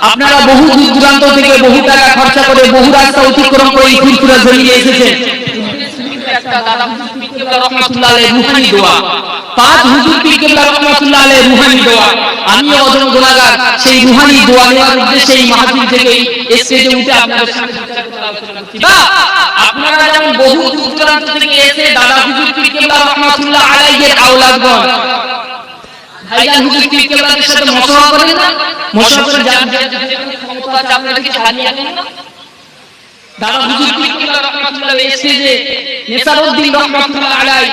আপনারা বহু দূর দূরান্ত থেকে বহু টাকা খরচা করে বহু রাস্তা অতিক্রম করে এই ফুরফুরা জমিয়ে এসেছেন। আমি আপনারা যেমন ভাইজান হুজুর পীর কেবলাদের সাথে মশওয়ারা করেন না মশওয়ারা করে ক্ষমতা আছে আপনারা কি হারিয়ে আনেন না দাদা হুজুর পীর কেবলা রহমাতুল্লাহ আলাইহি স্টেজে নেসারউদ্দিন রহমাতুল্লাহ আলাইহি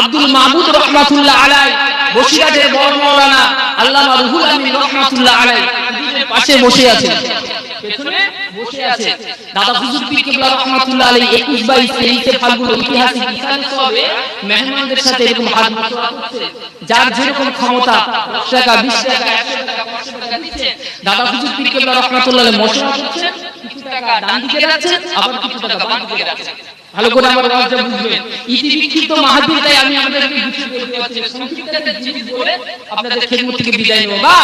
আব্দুল মাহমুদ রহমাতুল্লাহ আলাইহি বসিরহাটের বড় মাওলানা আল্লামা রুহুল আমিন রহমাতুল্লাহ আলাইহি পাশে বসে আছেন পেছনে বসে আছে দাদা হুজুর পীর কিবলা রহমাতুল্লাহ আলাইহি 21 22 তেইশে ফাল্গুন ঐতিহাসিক ইসালে সবে মেহমানদের সাথে এরকম হাত করছে। যার যেরকম ক্ষমতা 10 টাকা 20 টাকা 100 টাকা 500 টাকা দিচ্ছে দাদা হুজুর পীর কিবলা রহমাতুল্লাহ আলাইহি করছে কিছু টাকা ডান দিকে যাচ্ছে আবার কিছু টাকা বাম দিকে যাচ্ছে ভালো করে আমার আওয়াজটা বুঝবেন ইতি বিক্ষিপ্ত মাহফিল তাই আমি আপনাদেরকে কিছু বলতে পারছি সংক্ষিপ্ত একটা জিনিস বলে আপনাদের খেদমত থেকে বিদায় নেব। বা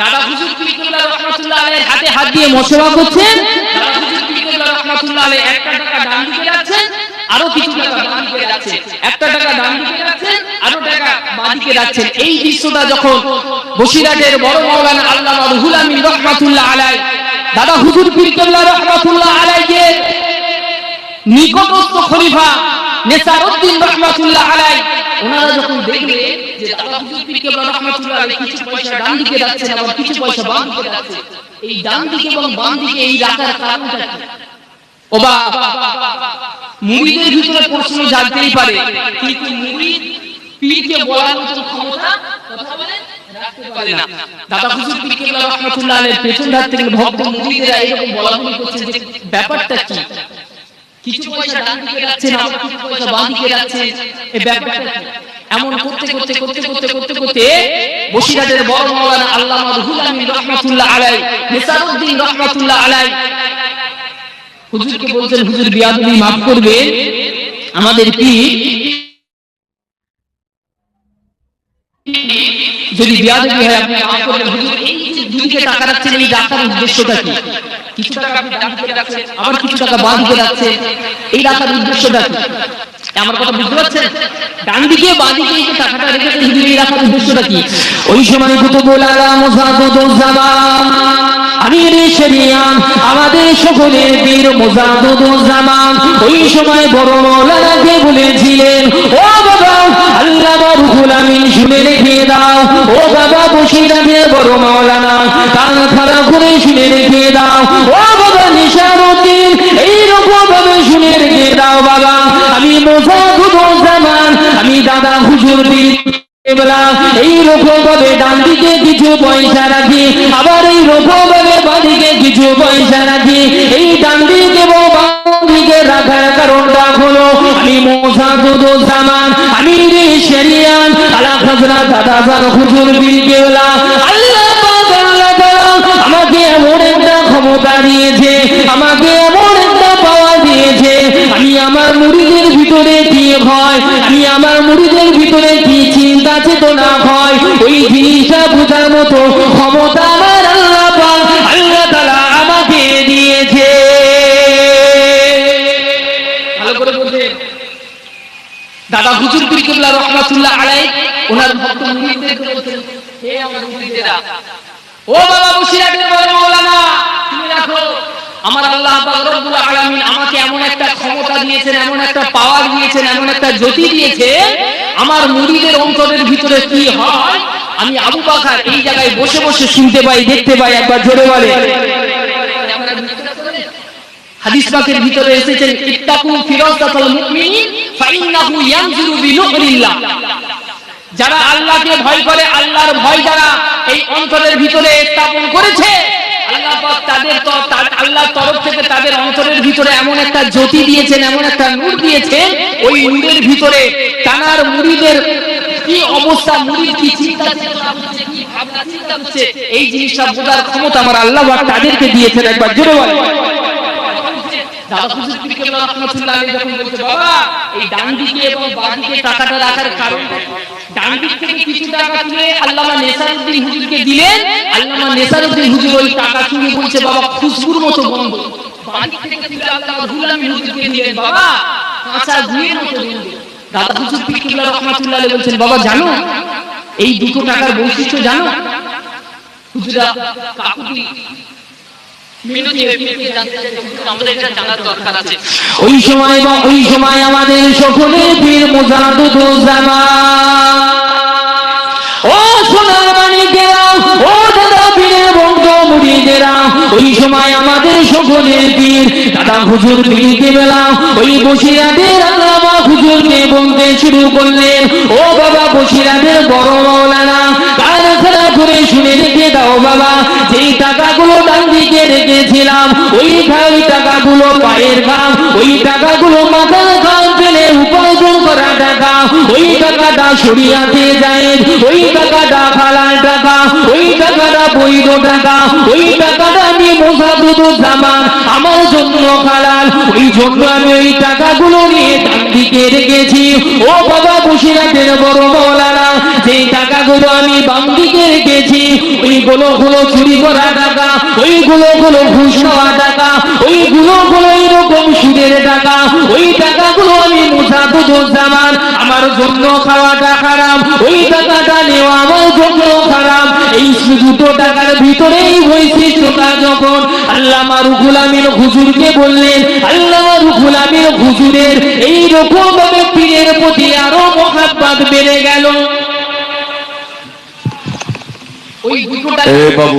দাদা হুজুর পীর কেবলা রহমাতুল্লাহ আলাইহি হাতে হাত দিয়ে মশওয়ারা করছেন। দাদা হুজুর কেবলা রহমাতুল্লাহ আলাইহি একটা টাকা ডান দিকে যাচ্ছে আরও কিছু টাকা বাম দিকে যাচ্ছে একটা টাকা ডান দিকে যাচ্ছে আরও টাকা বাম দিকে যাচ্ছে এই দৃশ্যটা যখন বসিরহাটের বড় মাওলানা আল্লামা রুহুল আমিন রহমাতুল্লাহ আলাইহি দাদা হুজুর পীর কেবলা রহমাতুল্লাহ খলিফা নেসারউদ্দিন রহমাতুল্লাহ আলাইহি, ওনারা যখন দেখলে যে দাদা হুজুর পীর রহমাতুল্লাহ আলাইহি কিছু পয়সা ডান দিকে যাচ্ছে আবার কিছু পয়সা বাম দিকে যাচ্ছে, এই ডান দিকে এবং বাম দিকে এই রাখার কারণটা কি? ও বা মুরিদের ভিতরে প্রশ্ন জানতেই পারে, কিন্তু মুরিদ পীরকে বলার মতো ক্ষমতা কথা বলে রাখতে পারে না। দাদা হুজুর পীর কেবলা রহমাতুল্লাহ আলাইহি পেছন ধার থেকে ভক্ত মুরিদেরা এরকম বলাবলি করছে যে ব্যাপারটা কি? কিছু পয়সা ডান দিকে আবার কিছু পয়সা দিকে এই ব্যাপারটা কি? এমন করতে করতে করতে করতে করতে করতে বসিরহাটের বড় মাওলানা আল্লামা রুহুল আমিন রহমাতুল্লাহ আলাইহি নিসারউদ্দিন রহমাতুল্লাহ আলাইহি। হুজুরকে বলছেন হুজুর বিয়াদবি মাফ করবেন আমাদের পীর যদি বিয়াদবি হয় আপনি মাফ করবেন। হুজুর এই যে দুদিকে টাকা রাখছেন এই রাখার উদ্দেশ্যটা কি? কিছু আবার কিছু টাকা দিকে এই রাখার আমার কথা বুঝতে পারছেন? ডান দিকে দিকে টাকাটা এই রাখার উদ্দেশ্যটা কি? ওই সময় আমাদের সকলের বীর মুজাদুদ জামান, ওই সময় বড় মৌলানাকে বলেছিলেন, ও বাবা, আল্লাহ রুহুল শুনে রেখে দাও, ও বাবা বসিরাতে বড় মাওলানা শুনে রেখে দাও। বাবা এইরকম আমি দাদা হুজুর বীর এবেলা এই রকম ভাবে ডান দিকে কিছু পয়সা রাখি, আবার এই রকম ভাবে বাদিকে কিছু পয়সা রাখি। এই ডান দিকে এবং দিকে হলো, আমি মোসাদুদ আমি রে শরিয়ান, আলা খাজরা দাদা হুজুর বীর ভিতরে কি হয় আমি আমার মুড়িদের ভিতরে কি চিন্তা চেতনা হয় ওই জিনিসটা বোঝার মতো ক্ষমতা দাদা হুজুর রহমাতুল্লাহ আলাইহি, ওনার ভক্ত বলছেন। হে আমার ও বাবা বসিরাটের বড় আমার আল্লাহ আমাকে এমন একটা ক্ষমতা দিয়েছেন, এমন একটা পাওয়ার দিয়েছেন, এমন একটা জ্যোতি দিয়েছে আমার মুরিদের অন্তরের ভিতরে কি হয়? আমি আবু বাকার এই জায়গায় বসে বসে শুনতে পাই, দেখতে পাই, একবার জোরে বলে। ভিতরে এসেছেন, ইত্তাকু ফিরাসাতাল মুমিনিন ফাইন্নাহু ইয়ানজুরু যারা আল্লাহকে ভয় করে, আল্লাহর ভয় যারা এই অন্তরের ভিতরে স্থাপন করেছে, আল্লাহ তাদের তা- আল্লাহর তরফ থেকে তাদের অন্তরের ভিতরে এমন একটা জ্যোতি দিয়েছেন এমন একটা নূর দিয়েছেন ওই নূরের ভিতরে তানার মুড়িদের কি অবস্থা মুড়ির কি চিন্তা ভাবনা চিন্তা করছে, এই জিনিসটা বোঝার ক্ষমতা আমার আল্লাহ তাদেরকে দিয়েছেন একবার জোরে দাদা ডান বাবা জানো, এই দুটো টাকার বৈশিষ্ট্য জানো? ওই সময় বা ওই সময় আমাদের সকলে পীর মুজাদুজ্জামান মুড়িদেরা ওই সময় আমাদের সকলের দাদা হুজুর বেলা, ওই বসিরাদের বলতে শুরু করলেন, ও বাবা, বসিরাদের বড় শুনে রেখে দাও বাবা। যেই টাকাগুলো ডান দিকে রেখেছিলাম, ওই ওই টাকাগুলো পায়ের ঘাম, ওই টাকাগুলো মাথার ঘাম ফেলে উপার্জন করা টাকা। ওই টাকাটা সরিয়াতে যায়, ওই টাকাটা টাকা, ওই টাকাটা বৈধ টাকা, ওই টাকাটা আমি জামান আমার জন্য ওই জন্য আমি ওই টাকাগুলো নিয়ে দিকে রেখেছি। ও বাবা বড় টাকাগুলো আমি বাম দিকে রেখেছি, ওইগুলো হলো চুরি করা টাকা, ওইগুলো হলো ঘুষ টাকা, ওইগুলো হলো আমার জন্য খাওয়াটা খারাপ ওই টাকাটা নেওয়া আমার জন্য খারাপ। এই দুটো টাকার ভিতরেই বৈশিষ্ট্যটা যখন। আল্লাহ রুহুল আমিন হুজুরকে বললেন আল্লাহ রুহুল আমিন হুজুরের এই রকম ভাবে পীরের প্রতি আরও মহাব্বাত বেড়ে গেল। ওই দুটো টাকা এ বাবু।